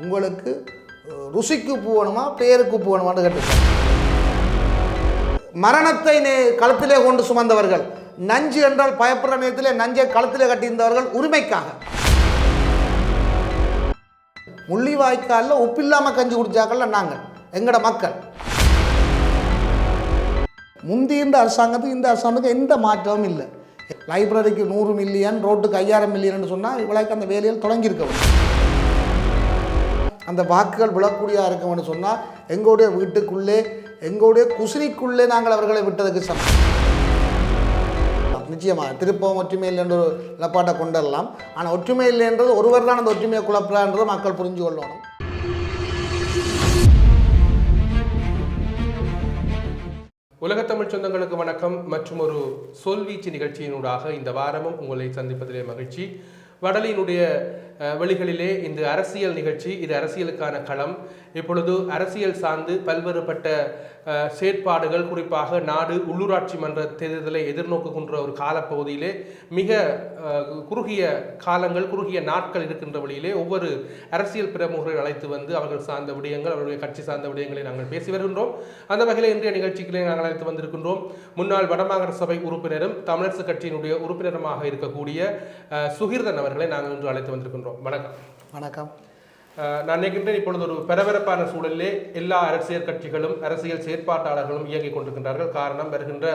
உங்களுக்கு ருசிக்கு போகணுமா பேருக்கு போகணுமான்னு கேட்டு மரணத்தை நே களத்திலே கொண்டு சுமந்தவர்கள் நஞ்சு என்றால் பயப்படுற நேரத்தில் நஞ்சை களத்திலே கட்டியிருந்தவர்கள் உரிமைக்காக. முள்ளிவாய்க்காலில் உப்பில்லாமல் கஞ்சி குடித்தாக்கள்ல நாங்கள் எங்கட மக்கள். முந்தி இந்த அரசாங்கத்துக்கு இந்த அரசாங்கத்துக்கு எந்த மாற்றமும் இல்லை. லைப்ரரிக்கு நூறு மில்லியன் ரோட்டுக்கு ஐயாயிரம் மில்லியன் சொன்னால் இவ்வளோக்கு அந்த வேலையில் தொடங்கியிருக்கணும் அந்த வாக்குகள் விழக்கூடியதாக இருக்கும்னு சொன்னால் எங்களுடைய வீட்டுக்குள்ளே எங்களுடைய குசினிக்குள்ளே நாங்கள் அவர்களை விட்டதுக்கு சமம். நிச்சயமாக திருப்பம் ஒற்றுமை இல்லைன்ற ஒரு நிலப்பாட்டை கொண்டுடலாம். ஆனால் ஒற்றுமை இல்லைன்றது ஒருவர் தான் அந்த ஒற்றுமையை குழப்பலான்றதை மக்கள் புரிஞ்சு கொள்ளணும். உலகத் தமிழ் சொந்தங்களுக்கு வணக்கம். மற்றும் ஒரு சொல்வீச்சு நிகழ்ச்சியினூடாக இந்த வாரமும் உங்களை சந்திப்பதிலே மகிழ்ச்சி. வடலினுடைய வெளிகளிலே இந்த அரசியல் நிகழ்ச்சி இது அரசியலுக்கான களம். இப்பொழுது அரசியல் சார்ந்து பல்வேறுபட்ட செயற்பாடுகள் குறிப்பாக நாடு உள்ளூராட்சி மன்ற தேர்தலை எதிர்நோக்குகின்ற ஒரு காலப்பகுதியிலே மிக குறுகிய காலங்கள் குறுகிய நாட்கள் இருக்கின்ற வழியிலே ஒவ்வொரு அரசியல் பிரமுகரை அழைத்து வந்து அவர்கள் சார்ந்த விடயங்கள் அவருடைய கட்சி சார்ந்த விடயங்களை நாங்கள் பேசி வருகின்றோம். அந்த வகையில் இன்றைய நிகழ்ச்சிகளை நாங்கள் அழைத்து வந்திருக்கின்றோம். முன்னாள் வடமாகாண சபை உறுப்பினரும் தமிழரசு கட்சியினுடைய உறுப்பினருமாக இருக்கக்கூடிய சுகிர்தன் அவர்களை நாங்கள் இன்று அழைத்து வந்திருக்கின்றோம். வணக்கம். வணக்கம். நான் நினைக்கின்றேன் இப்பொழுது ஒரு பரபரப்பான சூழலிலே எல்லா அரசியல் கட்சிகளும் அரசியல் செயற்பாட்டாளர்களும் இயங்கிக் கொண்டிருக்கின்றார்கள். காரணம் வருகின்ற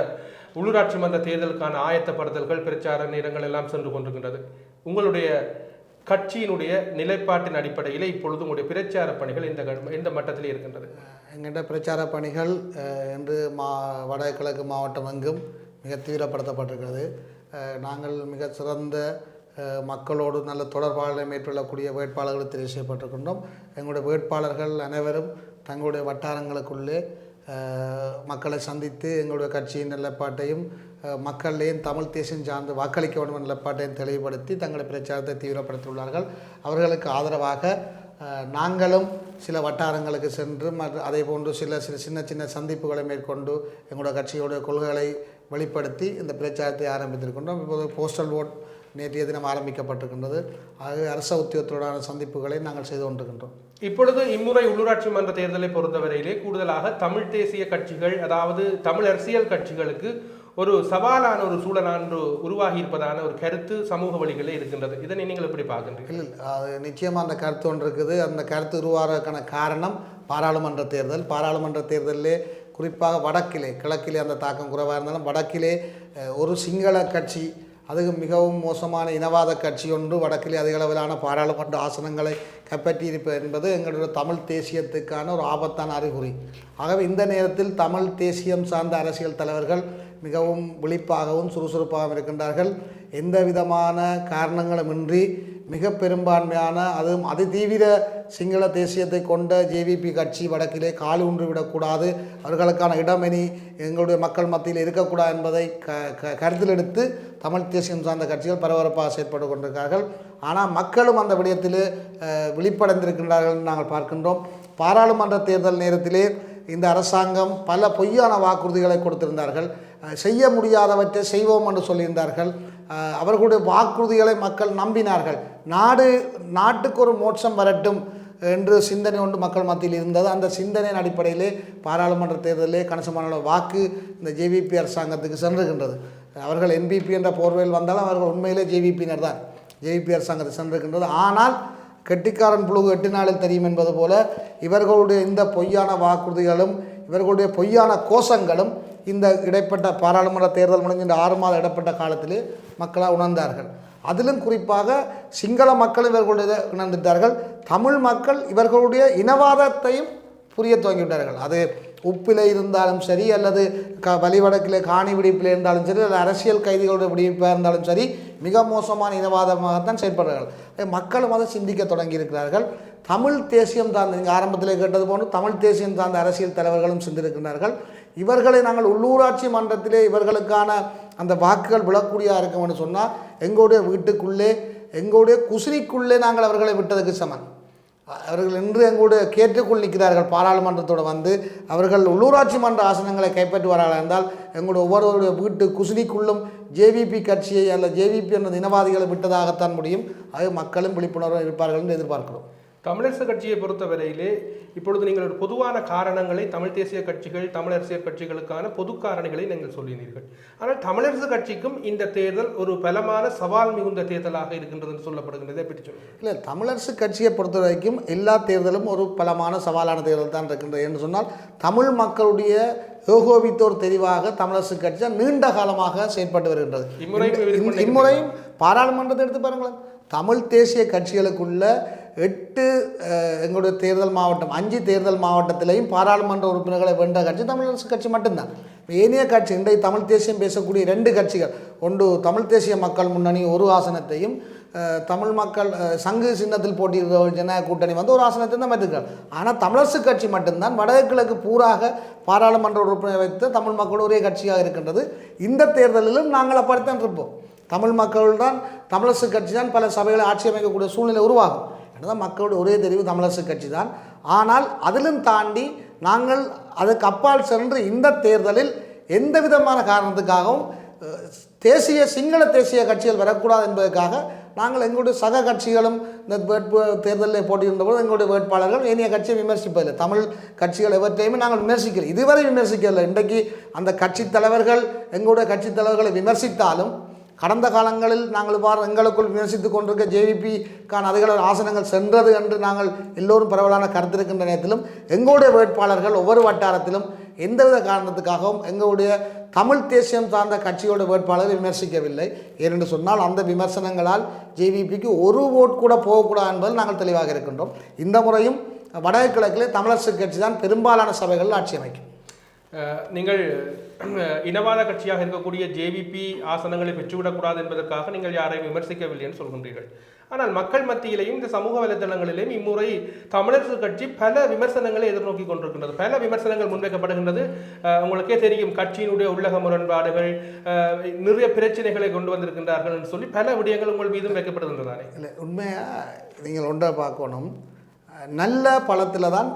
உள்ளூராட்சி மன்ற தேர்தலுக்கான ஆயத்தப்படுத்தல்கள் பிரச்சார நேரங்கள் எல்லாம் சென்று கொண்டிருக்கின்றது. உங்களுடைய கட்சியினுடைய நிலைப்பாட்டின் அடிப்படையில் இப்பொழுது உங்களுடைய பிரச்சார பணிகள் இந்த எந்த மட்டத்தில் இருக்கின்றது. எங்கிட்ட பிரச்சார பணிகள் இன்று மா வடகிழக்கு மாவட்டம் எங்கும் மிக தீவிரப்படுத்தப்பட்டிருக்கிறது. நாங்கள் மிக சிறந்த மக்களோடு நல்ல தொடர்பாளரை மேற்கொள்ளக்கூடிய வேட்பாளர்களை தெரிவு செய்யப்பட்டிருக்கின்றோம் எங்களுடைய வேட்பாளர்கள் அனைவரும் தங்களுடைய வட்டாரங்களுக்குள்ளே மக்களை சந்தித்து எங்களுடைய கட்சியின் நிலப்பாட்டையும் மக்களையும் தமிழ் தேசம் சார்ந்து வாக்களிக்க வேண்டும் நிலப்பாட்டையும் தெளிவுபடுத்தி தங்களுடைய பிரச்சாரத்தை தீவிரப்படுத்தியுள்ளார்கள். அவர்களுக்கு ஆதரவாக நாங்களும் சில வட்டாரங்களுக்கு சென்று மற்ற அதே போன்று சில சில சின்ன சின்ன சந்திப்புகளை மேற்கொண்டு எங்களுடைய கட்சியோட கொள்கைகளை வெளிப்படுத்தி இந்த பிரச்சாரத்தை ஆரம்பித்திருக்கின்றோம். இப்போது போஸ்டல் ஓட் நேற்றைய தினம் ஆரம்பிக்கப்பட்டிருக்கின்றது. ஆகவே அரச உத்தியோகத்தோடான சந்திப்புகளை நாங்கள் செய்து கொண்டிருக்கின்றோம். இப்பொழுது இம்முறை உள்ளூராட்சி மன்ற தேர்தலை பொறுத்தவரையிலே கூடுதலாக தமிழ் தேசிய கட்சிகள் அதாவது தமிழ் அரசியல் கட்சிகளுக்கு ஒரு சவாலான ஒரு சூழலான்று உருவாகி இருப்பதான ஒரு கருத்து சமூக வழிகளே இருக்கின்றது. இதனை நீங்கள் எப்படி பார்க்கின்றீர்கள்? இல்லை அது நிச்சயமாக அந்த கருத்து ஒன்று இருக்குது. அந்த கருத்து உருவாகிறதுக்கான காரணம் பாராளுமன்ற தேர்தல். பாராளுமன்ற தேர்தலிலே குறிப்பாக வடக்கிலே கிழக்கிலே அந்த தாக்கம் குறைவாக இருந்தாலும் வடக்கிலே ஒரு சிங்கள கட்சி அதுக்கு மிகவும் மோசமான இனவாத கட்சி ஒன்று வடக்கிலே அதிக அளவிலான பாராளுமன்ற ஆசனங்களை கைப்பற்றியிருப்பது என்பது எங்களுடைய தமிழ் தேசியத்துக்கான ஒரு ஆபத்தான அறிகுறி. ஆகவே இந்த நேரத்தில் தமிழ் தேசியம் சார்ந்த அரசியல் தலைவர்கள் மிகவும் விழிப்பாகவும் சுறுசுறுப்பாகவும் இருக்கின்றார்கள். எந்த விதமான காரணங்களுமின்றி மிக பெரும்பான்மையான அதுவும் அதிதீவிர சிங்கள தேசியத்தை கொண்ட ஜேவிபி கட்சி வடக்கிலே கால் ஊன்றி விடக்கூடாது. அவர்களுக்கான இடம் எங்களுடைய மக்கள் மத்தியில் இருக்கக்கூடாது என்பதை க க கருத்தில் எடுத்து தமிழ் தேசியம் சார்ந்த கட்சிகள் பரபரப்பாக செயற்பட்டு கொண்டிருக்கிறார்கள். ஆனால் மக்களும் அந்த விடயத்திலே விழிப்படைந்திருக்கின்றார்கள் என்று நாங்கள் பார்க்கின்றோம். பாராளுமன்ற தேர்தல் நேரத்திலே இந்த அரசாங்கம் பல பொய்யான வாக்குறுதிகளை கொடுத்திருந்தார்கள். செய்ய முடியாதவற்றை செய்வோம் என்று சொல்லியிருந்தார்கள். அவர்களுடைய வாக்குறுதிகளை மக்கள் நம்பினார்கள். நாடு நாட்டுக்கு ஒரு மோட்சம் வரட்டும் என்று சிந்தனை ஒன்று மக்கள் மத்தியில் இருந்தது. அந்த சிந்தனையின் அடிப்படையிலே பாராளுமன்ற தேர்தலிலே கணிசமான வாக்கு இந்த ஜேவிபி அரசாங்கத்துக்கு சென்றுகின்றது. அவர்கள் என்பிபி என்ற போர்வையில் வந்தாலும் அவர்கள் உண்மையிலே ஜேவிபியினர் தான். ஜேவிபி அரசாங்கத்துக்கு சென்றிருக்கின்றது ஆனால் கெட்டிக்காரன் புழு எட்டு நாளில் தெரியும் என்பது போல இவர்களுடைய இந்த பொய்யான வாக்குறுதிகளும் இவர்களுடைய பொய்யான கோஷங்களும் இந்த இடைப்பட்ட பாராளுமன்ற தேர்தல் முடிஞ்ச இந்த ஆறு மாத இடைப்பட்ட காலத்திலே மக்களாக உணர்ந்தார்கள். அதிலும் குறிப்பாக சிங்கள மக்களும் இவர்களுடைய உணர்ந்துட்டார்கள் தமிழ் மக்கள் இவர்களுடைய இனவாதத்தையும் புரிய துவங்கிவிட்டார்கள். அது உப்பில் இருந்தாலும் சரி அல்லது க வழிவடக்கில் காணி விடிப்பில் இருந்தாலும் சரி அல்லது அரசியல் கைதிகளுடைய விடுவிப்பாக இருந்தாலும் சரி மிக மோசமான இனவாதமாகத்தான் செயல்படுறார்கள் மக்களும் அதை சிந்திக்க தொடங்கியிருக்கிறார்கள். தமிழ் தேசியம் சார்ந்த நீங்கள் ஆரம்பத்தில் கேட்டது போன்று தமிழ் தேசியம் சார்ந்த அரசியல் தலைவர்களும் சிந்திருக்கிறார்கள் இவர்களை நாங்கள் உள்ளூராட்சி மன்றத்திலே இவர்களுக்கான அந்த வாக்குகள் விழக்கூடியதாக இருக்கும்னு சொன்னால் எங்களுடைய வீட்டுக்குள்ளே எங்களுடைய குசினிக்குள்ளே நாங்கள் அவர்களை விட்டதுக்கு சமன் அவர்கள் இன்று எங்களுடைய கேட்டுக்குள் நிற்கிறார்கள். பாராளுமன்றத்தோடு வந்து அவர்கள் உள்ளூராட்சி மன்ற ஆசனங்களை கைப்பற்றுவார்கள் என்றால் எங்களுடைய ஒவ்வொருவருடைய வீட்டு குசினிக்குள்ளும் ஜேவிபி கட்சியை அல்ல ஜேவிபி என்ற இனவாதிகளை விட்டதாகத்தான் முடியும். அது மக்களும் விழிப்புணர்வு இருப்பார்கள் என்று எதிர்பார்க்கிறோம். தமிழரசு கட்சியை பொறுத்தவரையிலே இப்பொழுது நீங்கள் ஒரு பொதுவான காரணங்களை தமிழ் தேசிய கட்சிகள் தமிழ் அரசியல் கட்சிகளுக்கான பொது காரணிகளை நீங்கள் சொல்லினீர்கள் ஆனால் தமிழரசு கட்சிக்கும் இந்த தேர்தல் ஒரு பலமான சவால் மிகுந்த தேர்தலாக இருக்கின்றது என்று சொல்லப்படுகின்றதை. பற்றி சொல்லுங்கள். இல்லை தமிழரசு கட்சியை பொறுத்த வரைக்கும் எல்லா தேர்தலும் ஒரு பலமான சவாலான தேர்தல் தான் இருக்கின்றது என்று சொன்னால் தமிழ் மக்களுடைய ஏகோபித்த ஒரு தெரிவாக தமிழரசு கட்சி நீண்ட காலமாக செயற்பட்டு வருகின்றது. இம்முறையும் பாராளுமன்றத்தை எடுத்து பாருங்களேன். தமிழ் தேசிய கட்சிகளுக்குள்ள எட்டு எங்களுடைய தேர்தல் மாவட்டம் அஞ்சு தேர்தல் மாவட்டத்திலையும் பாராளுமன்ற உறுப்பினர்களை வென்ற கட்சி தமிழரசு கட்சி மட்டும்தான். ஏனைய கட்சி இன்றைய தமிழ் தேசியம் பேசக்கூடிய ரெண்டு கட்சிகள் ஒன்று தமிழ் தேசிய மக்கள் முன்னணி ஒரு ஆசனத்தையும் தமிழ் மக்கள் சங்கு சின்னத்தில் போட்டியிடுற ஜன கூட்டணி வந்து ஒரு ஆசனத்தை தான் பெற்றிருக்காங்க ஆனால் தமிழரசு கட்சி மட்டும்தான் வடகிழக்கு பூராக பாராளுமன்ற உறுப்பினர் வைத்து தமிழ் மக்கள் ஒரே கட்சியாக இருக்கின்றது. இந்த தேர்தலிலும் நாங்கள் அப்படித்தான் இருப்போம். தமிழ் மக்கள் தான் தமிழரசு கட்சி தான் பல சபைகளை ஆட்சி அமைக்கக்கூடிய சூழ்நிலை உருவாகும். என்னதான் மக்களுடைய ஒரே தெரிவு தமிழரசு கட்சி தான். ஆனால் அதிலும் தாண்டி நாங்கள் அதுக்கு அப்பால் சென்று இந்த தேர்தலில் எந்த விதமான காரணத்துக்காகவும் தேசிய சிங்கள தேசிய கட்சிகள் வரக்கூடாது என்பதற்காக நாங்கள் எங்களுடைய சக கட்சிகளும் இந்த வேட்பு தேர்தலில் போட்டியிருந்தபோது எங்களுடைய வேட்பாளர்கள் ஏனைய கட்சியை விமர்சிப்பதில்லை. தமிழ் கட்சிகள் எவற்றையுமே நாங்கள் விமர்சிக்கல. இதுவரை விமர்சிக்கவில்லை இன்றைக்கு அந்த கட்சி தலைவர்கள் எங்களுடைய கட்சி தலைவர்களை விமர்சித்தாலும் கடந்த காலங்களில் நாங்கள் பார் எங்களுக்குள் விமர்சித்துக் கொண்டிருக்க ஜேவிபிக்கான அதிகார ஆசனங்கள் சென்றது என்று நாங்கள் எல்லோரும் பரவலான கருத்திருக்கின்ற நேரத்திலும் எங்களுடைய வேட்பாளர்கள் ஒவ்வொரு வட்டாரத்திலும் எந்தவித காரணத்துக்காகவும் எங்களுடைய தமிழ் தேசியம் சார்ந்த கட்சியோட வேட்பாளர்கள் விமர்சிக்கவில்லை. ஏனென்று சொன்னால் அந்த விமர்சனங்களால் ஜேவிபிக்கு ஒரு ஓட் கூட போகக்கூடாது என்பதில் நாங்கள் தெளிவாக இருக்கின்றோம். இந்த முறையும் வடகிழக்கிலே தமிழரசு கட்சி தான் பெரும்பாலான சபைகளில் ஆட்சி அமைக்கும். நீங்கள் இனவாத கட்சியாக இருக்கக்கூடிய ஜேவிபி ஆசனங்களை பெற்றுவிடக்கூடாது என்பதற்காக நீங்கள் யாரையும் விமர்சிக்கவில்லை என்று சொல்கின்றீர்கள். ஆனால் மக்கள் மத்தியிலையும் இந்த சமூக வலைதளங்களிலேயும் இம்முறை தமிழரசு கட்சி பல விமர்சனங்களை எதிர்நோக்கி கொண்டிருக்கின்றது. பல விமர்சனங்கள் முன்வைக்கப்படுகின்றது. உங்களுக்கே தெரியும் கட்சியினுடைய உள்ளக முரண்பாடுகள் நிறைய பிரச்சனைகளை கொண்டு வந்திருக்கின்றார்கள் என்று சொல்லி பல விடயங்கள் உங்கள் மீதும் வைக்கப்படுகின்றதானே இல்லை உண்மையாக நீங்கள் ஒன்றை பார்க்கணும். நல்ல பழத்தில் தான்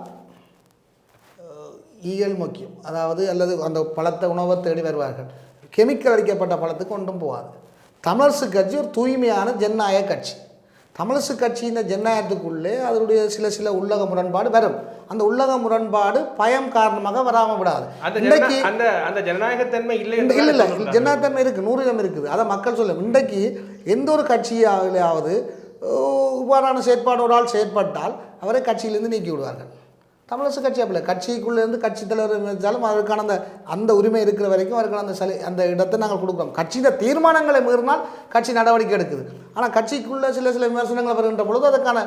ஈயல் முக்கியம். அதாவது அல்லது அந்த பழத்தை உணவை தேடி வருவார்கள். கெமிக்கல் அடிக்கப்பட்ட பழத்துக்கு ஒன்றும் போகாது. தமிழரசு கட்சி ஒரு தூய்மையான ஜனநாயக கட்சி. தமிழரசு கட்சி இந்த ஜனநாயகத்துக்குள்ளே அதனுடைய சில சில உள்ளக முரண்பாடு வரும். அந்த உள்ளக முரண்பாடு பயம் காரணமாக வராமல் விடாது. இன்றைக்கு அந்த அந்த ஜனநாயகத்தன்மை இல்லை இல்ல இல்ல. ஜனநாயகத்தன்மை இருக்குது நூறு இடம் இருக்குது. அதை மக்கள் சொல்ல இன்றைக்கு எந்த ஒரு கட்சியாவது இவ்வாறான செயற்பாடு ஒரு ஆள் செயற்பட்டால் அவரை கட்சியிலிருந்து நீக்கி விடுவார்கள். தமிழரசு கட்சி அப்படி கட்சிக்குள்ளேருந்து கட்சி தலைவர் நினைச்சாலும் அதற்கான அந்த அந்த உரிமை இருக்கிற வரைக்கும் அதற்கான அந்த சலி அந்த இடத்தை நாங்கள் கொடுக்குறோம். கட்சியின் தீர்மானங்களை மீறினால் கட்சி நடவடிக்கை எடுக்குது. ஆனால் கட்சிக்குள்ளே சில சில விமர்சனங்கள் வருகின்ற பொழுது அதற்கான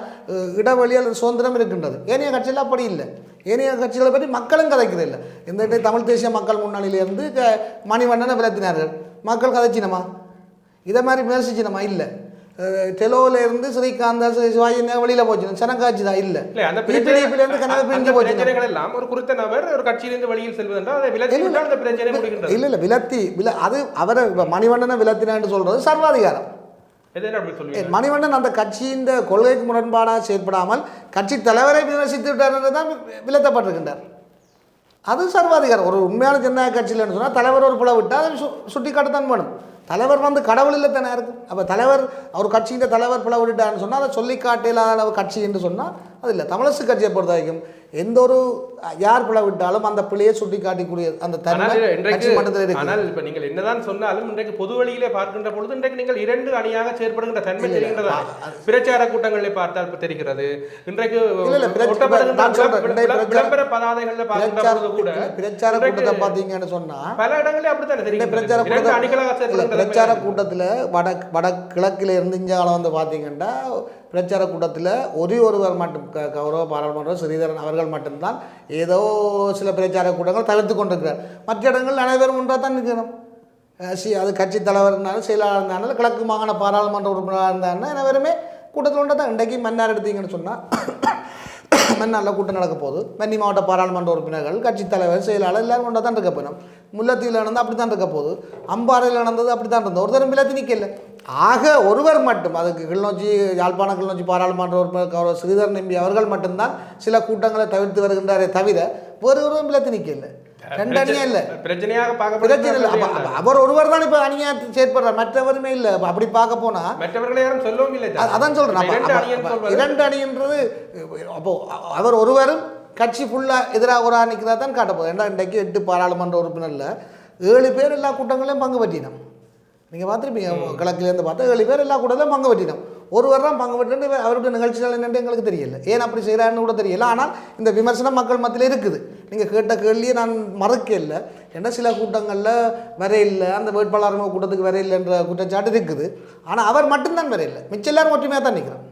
இடவெளி அல்லது சுதந்திரம் இருக்கின்றது. ஏனைய கட்சியில் அப்படி இல்லை. ஏனைய கட்சிகளை பற்றி மக்களும் கதைக்கிறது இல்லை இந்த தமிழ் தேசிய மக்கள் முன்னணியிலேருந்து க மணிவண்ணனை விளத்தினார்கள் மக்கள் கதைச்சினமா? இதை மாதிரி விமர்சிச்சினமா? இல்லை. டெலோல இருந்து ஸ்ரீகாந்தா சிவாஜி வெளியில் போச்சு. சனங்காட்சி தான் இல்லை. இல்ல அந்த இருந்து கனவு பிரிஞ்சு போச்சு. எல்லாம் ஒரு குறித்த நபர் ஒரு கட்சியிலிருந்து வெளியில் செல்வது என்றால் அதை விலக்கி விட்டால் அந்த பிரச்சனை முடிகின்றது இல்லை இல்லை விலத்தி வில அது அவரை இப்ப மணிவண்ணனை விலத்தினான்னு சொல்கிறது சர்வாதிகாரம். மணிவண்ணன் அந்த கட்சியின் கொள்கைக்கு முரண்பாடாக செயற்படாமல் கட்சி தலைவரை விமர்சித்து விட்டார் என்று தான் விலத்தப்பட்டிருக்கின்றார். அது சர்வாதிகாரம். ஒரு உண்மையான ஜனநாயக கட்சியில்னு சொன்னால் தலைவர் ஒரு புல விட்டால் அதை சுட்டி காட்டத்தான் வேணும். தலைவர் வந்து கடவுள் இல்லை தானே இருக்கும் அப்போ தலைவர் அவர் கட்சியின் தலைவர் பிளவுட்டான்னு சொன்னால் அதை சொல்லி காட்டிலாத அளவு கட்சி என்று சொன்னால் அது இல்லை தமிழரசு கட்சியை பொறுத்த வரைக்கும் எந்த ஒரு யார் பிளவு விட்டாலும் அந்த பிள்ளையை சுட்டி காட்டிக்கூடிய அந்த தன்மை ஆனால் இப்ப நீங்கள் என்னதான் சொன்னாலும் இன்றைக்கு பொது வழியிலே பார்க்கின்ற பொழுது இன்றைக்கு நீங்கள் இரண்டு அணியாக செயற்படுகின்ற தன்மை தெரிகின்றதா? பிரச்சார கூட்டங்களில் பார்த்தால் தெரிகிறது. இன்றைக்கு விளம்பர பதாதைகளில் பார்க்கின்ற கூட பிரச்சார கூட்டத்தை பார்த்தீங்கன்னு சொன்னால் பல இடங்களில் அப்படித்தானே தெரிகிறது? பிரச்சார இரண்டு அணிகளாக பிரச்சார கூட்டத்தில் வட வடகிழக்கில் இருந்து இஞ்சாலம் வந்து பார்த்தீங்கன்னா பிரச்சார கூட்டத்தில் ஒரே ஒருவர் மட்டும் க கௌரவ பாராளுமன்ற ஸ்ரீதரன் அவர்கள் மட்டும்தான் ஏதோ சில பிரச்சார கூட்டங்கள் தவிர்த்து கொண்டிருக்கிறார். மற்ற இடங்கள் அனைவரும் ஒன்றாக தான் நிற்கணும். சி அது கட்சி தலைவர் இருந்தாலும் செயலாளர் இருந்தாலும் கிழக்கு மாகாண பாராளுமன்ற உறுப்பினராக இருந்தாருன்னா அனைவருமே கூட்டத்தில் ஒன்றாக தான். இன்றைக்கு மன்னார் எடுத்தீங்கன்னு சொன்னால் நல்ல கூட்டம் நடக்க போகுது. வன்னி மாவட்ட பாராளுமன்ற உறுப்பினர்கள் கட்சி தலைவர் செயலாளர் எல்லாரும் கொண்டா தான் இருக்க போயிடும் முல்லத்தீவில் நடந்தால் அப்படி தான் இருக்க போகுது அம்பாறையில் நடந்தது அப்படி தான் இருந்தது. ஒரு தரம் விலத்தி நிற்கல ஆக ஒருவர் மட்டும் அதுக்கு கிளிநொச்சி யாழ்ப்பாண கிளிநொச்சி பாராளுமன்ற உறுப்பினர் கௌரவ ஸ்ரீதர் நம்பி அவர்கள் மட்டும்தான் சில கூட்டங்களை தவிர்த்து வருகின்றாரே தவிர வேறு ஒருவரும் விலத்தி நிற்கல ரெண்டு அணியா இல்லை. பிரச்சனையாக பிரச்சனை இல்லை. பார்க்க அவர் ஒருவர் தான் இப்போ அணியா செயற்படுறார் மற்றவருமே இல்லை. அப்ப அப்படி பார்க்க போனா மற்றவர்களை யாரும் சொல்லவும் இல்லை அதான் சொல்றேன். இரண்டு அணின்றது அப்போ அவர் ஒருவரும் கட்சி ஃபுல்லாக எதிராக ஒரு நிற்கிறதா தான் காட்ட போகுது ஏன்னா இன்றைக்கு எட்டு பாராளுமன்ற உறுப்பினரில் ஏழு பேர் எல்லா கூட்டங்களையும் பங்கு பற்றினோம். நீங்கள் பார்த்துருப்பீங்க கிழக்குலேருந்து பார்த்தா ஏழு பேர் எல்லா கூட்டத்திலும் பங்கு பற்றினோம். ஒருவர் தான் பங்கு பற்றி அவருடைய நிகழ்ச்சிகள் என்னன்னு எங்களுக்கு தெரியல. ஏன் அப்படி செய்கிறாருன்னு கூட தெரியல. ஆனால் இந்த விமர்சனம் மக்கள் மத்தியில் இருக்குது. நீங்கள் கேட்ட கேள்வியை நான் மறக்க இல்லை. ஏன்னா சில கூட்டங்களில் வர இல்லை. அந்த வேட்பாளர் கூட்டத்துக்கு வர இல்லைன்ற குற்றச்சாட்டு இருக்குது. ஆனால் அவர் மட்டும்தான் வர இல்லை. மிச்சம் எல்லாரும் ஒற்றுமையாக தான் நிற்கிறோம்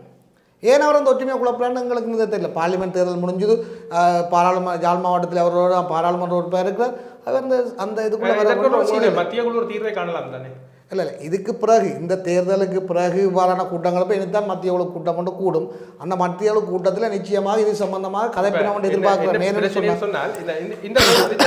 ஏன் அவர் அந்த ஒற்றுமையை குழப்பலான்னு எங்களுக்கு இந்த தெரியல. பார்லிமெண்ட் தேர்தல் முடிஞ்சது. பாராளுமன்ற ஜாழ் மாவட்டத்தில் அவரோட பாராளுமன்ற உறுப்பினர் இருக்கிறார். அவர் அந்த அந்த இதுக்குள்ளே. மத்திய குழு ஒரு தீர்வை காணலாம் தானே? இல்லை இல்லை இதுக்கு பிறகு இந்த தேர்தலுக்கு பிறகு இவ்வாறான கூட்டங்கள் போய் இனித்தான் மத்திய குழு கூட்டம் கொண்டு கூடும். அந்த மத்திய குழு கூட்டத்தில் நிச்சயமாக இது சம்பந்தமாக என்ன நேரில் பிரச்சனை சொன்னால் இந்த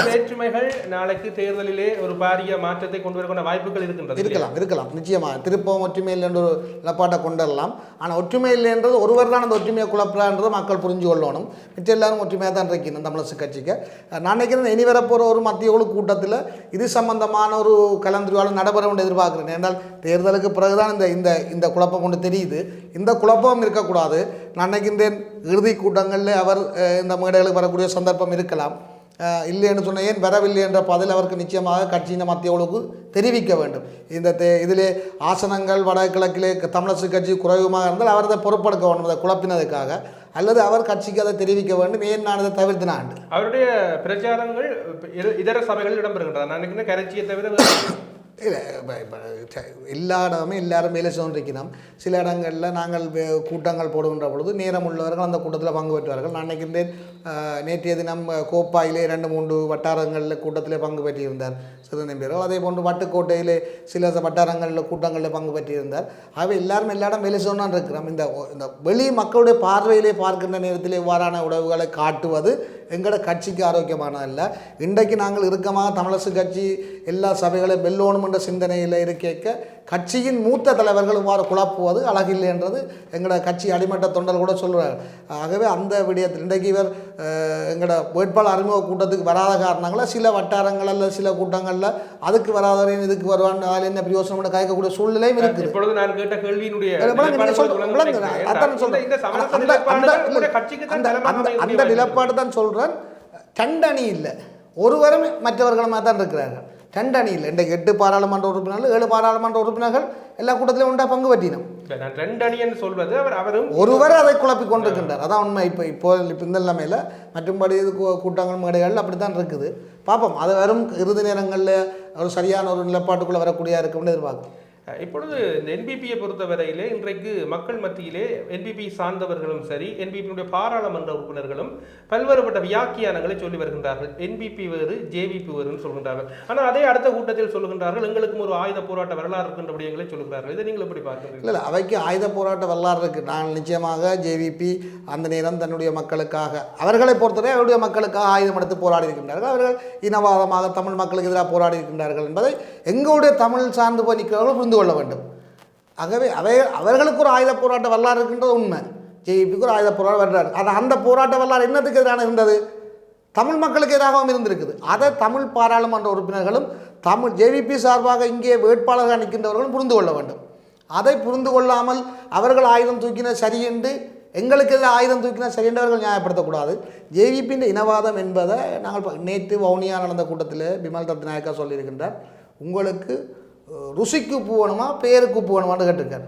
வேற்றுமைகள் நாளைக்கு தேர்தலிலே ஒரு பாரிய மாற்றத்தை கொண்டு வரக்கூடிய வாய்ப்புகள் இருக்கின்றது? இருக்கலாம் இருக்கலாம். நிச்சயமாக. திருப்பவும் ஒற்றுமை இல்லைன்ற ஒரு நிலப்பாட்டை கொண்டு வரலாம் ஆனால் ஒற்றுமை இல்லைன்றது ஒருவர் தான் அந்த ஒற்றுமையை குழப்பலான்றதை மக்கள் புரிஞ்சு கொள்ளணும். மிச்சம் எல்லாரும் ஒற்றுமையாக தான் இருக்கணும் தமிழரசு கட்சிக்கு. நான் நினைக்கிறேன் இனி வரப்போகிற ஒரு மத்திய குழு கூட்டத்தில் இது சம்பந்தமான ஒரு கலந்துரையாடல் நடைபெற வேண்டிய பார்க்குறேன். ஏன்னால் தேர்தலுக்கு பிறகுதான் இந்த இந்த இந்த குழப்பம் கொண்டு தெரியுது. இந்த குழப்பம் இருக்கக்கூடாது. நான் நினைக்கின்றேன் இறுதி கூட்டங்களில் அவர் இந்த மேடைகளுக்கு வரக்கூடிய சந்தர்ப்பம் இருக்கலாம். அஹ் இல்லைன்னு சொன்ன ஏன் வரவில்லை என்ற பதில் அவருக்கு நிச்சயமாக கட்சியின் மத்திய குழுவுக்கு தெரிவிக்க வேண்டும். இந்த தே இதிலே ஆசனங்கள் வடகிழக்கிலே தமிழரசு கட்சி குறைவுமாக இருந்தால் அவர் அதை பொறுப்பெடுக்க வேண்டும் அதை குழப்பினதுக்காக. அல்லது அவர் கட்சிக்கு அதை தெரிவிக்க வேண்டும். ஏன் நான் அதை தவிர்த்தினான் அவருடைய பிரச்சாரங்கள் இதர சபைகளில் இடம்பெறுகின்றன. நான் நினைக்கிறேன் கரைச்சியை தவிர இல்லை எல்லா இடமே எல்லாரும் வேலை செய்திருக்கணும் சில இடங்களில் நாங்கள் கூட்டங்கள் போடுகின்ற பொழுது நேரம் உள்ளவர்கள் அந்த கூட்டத்தில் பங்கு பெற்றார்கள் நான் நினைக்கின்றேன் நேற்றைய தினம் கோப்பாயிலே ரெண்டு மூன்று வட்டாரங்களில் கூட்டத்தில் பங்கு பெற்றிருந்தார் சிறுநீர் பேர்கள் அதே போன்று வட்டுக்கோட்டையிலே சில வட்டாரங்களில் கூட்டங்களில் பங்கு பெற்றிருந்தார். ஆகவே எல்லாரும் எல்லா இடம் வேலை செய்யணும்னு இருக்கிறோம். இந்த இந்த வெளி மக்களுடைய பார்வையிலே பார்க்கின்ற நேரத்தில் இவ்வாறான உறவுகளை காட்டுவது எங்களோட கட்சிக்கு ஆரோக்கியமான இல்லை இன்றைக்கு நாங்கள் இறுக்கமாக தமிழரசு கட்சி எல்லா சபைகளையும் வெல்லோணும் என்ற சிந்தனையில் இருக்க கட்சியின் மூத்த தலைவர்கள் இவ்வாறு குழப்புவது அழகில்லை என்றது எங்களோட கட்சி அடிமட்ட தொண்டர் கூட சொல்கிறார் ஆகவே அந்த விடயத்தில் இன்றைக்கு இவர் எங்களோட வேட்பாளர் அறிமுக கூட்டத்துக்கு வராத காரணங்கள சில வட்டாரங்களில் சில கூட்டங்களில் அதுக்கு வராதவரையும் இதுக்கு வருவான் அதில் என்ன பிரயோசனம் கேட்கக்கூடிய சூழ்நிலையும் இருக்குது. இப்பொழுது நான் கேட்ட கேள்வியினுடைய அந்த-. நிலப்பாடு தான் சொல்கிறேன் டண்டணி இல்லை. ஒருவரும் மற்றவர்களுமாக தான் இருக்கிறார்கள். டண்டணி இல்லை இன்றைக்கு எட்டு பாராளுமன்ற உறுப்பினர்கள் ஏழு பாராளுமன்ற உறுப்பினர்கள் எல்லா கூட்டத்திலும் உண்டா பங்கு பற்றினோம். ரெண்டு அணி என்று சொல்வது அவர் அவரும் ஒருவர் அதை குழப்பி கொண்டிருக்கின்றார். அதான் உண்மை. இப்போ இப்போ இப்போ இந்த நிலைமையில் மற்றும்படி இது கூட்டங்கள் மேடைகள் அப்படி தான் இருக்குது. பார்ப்போம். அது வரும் இறுதி நேரங்களில் ஒரு சரியான ஒரு நிலப்பாட்டுக்குள்ளே வரக்கூடிய இருக்கும்னு எதிர்பார்க்கும் இப்பொழுது இந்த என்பிபியை பொறுத்தவரையிலே இன்றைக்கு மக்கள் மத்தியிலே என்பிபி சார்ந்தவர்களும் சரி என்பிபியினுடைய பாராளுமன்ற உறுப்பினர்களும் பல்வேறுபட்ட வியாக்கியானங்களை சொல்லி வருகின்றார்கள். என்பிபி வேறு ஜேவிபி வேறுன்னு சொல்கின்றார்கள். ஆனால் அதே அடுத்த கூட்டத்தில் சொல்லுகின்றார்கள் எங்களுக்கும் ஒரு ஆயுத போராட்ட வரலாறு இருக்கின்ற விடயங்களை சொல்லுகிறார்கள். இதை நீங்கள் எப்படி பார்க்குறீங்க இல்லை இல்லை அவைக்கு ஆயுத போராட்ட வரலாறு இருக்குது நான் நிச்சயமாக ஜேவிபி அந்த நேரம் தன்னுடைய மக்களுக்காக அவர்களை பொறுத்தவரை அவருடைய மக்களுக்காக ஆயுதம் எடுத்து போராடி இருக்கின்றார்கள். அவர்கள் இனவாதமாக தமிழ் மக்களுக்கு எதிராக போராடி இருக்கின்றார்கள் என்பதை எங்களுடைய தமிழ் சார்ந்து போய் நிற்கிறவர்கள் புரிந்து கொள்ள வேண்டும். ஆகவே அவை அவர்களுக்கு ஒரு ஆயுத போராட்ட வரலாறு இருக்கின்றது உண்மை. ஜேவிபிக்கு ஒரு ஆயுத போராட்ட வரலாறு. அது அந்த போராட்ட வரலாறு என்னத்துக்கு எதிரான இருந்தது? தமிழ் மக்களுக்கு எதிராகவும் இருந்திருக்குது. அதை தமிழ் பாராளுமன்ற உறுப்பினர்களும் தமிழ் ஜேவிபி சார்பாக இங்கே வேட்பாளர்கள் நிற்கின்றவர்களும் புரிந்து கொள்ள வேண்டும். அதை புரிந்து கொள்ளாமல் அவர்கள் ஆயுதம் தூக்கின சரி என்று எங்களுக்கு எதிராக ஆயுதம் தூக்கின சரி என்று அவர்கள் நியாயப்படுத்தக்கூடாது. ஜேவிபியின் இனவாதம் என்பதை நாங்கள் நேற்று வவுனியா நடந்த கூட்டத்தில் பிமல் தத்நாயக்கா சொல்லியிருக்கின்றார். உங்களுக்கு ருசிக்கு உப்பு வேணுமா பேருக்கு உப்பு வேணுமான்னு கேட்டிருக்கார்.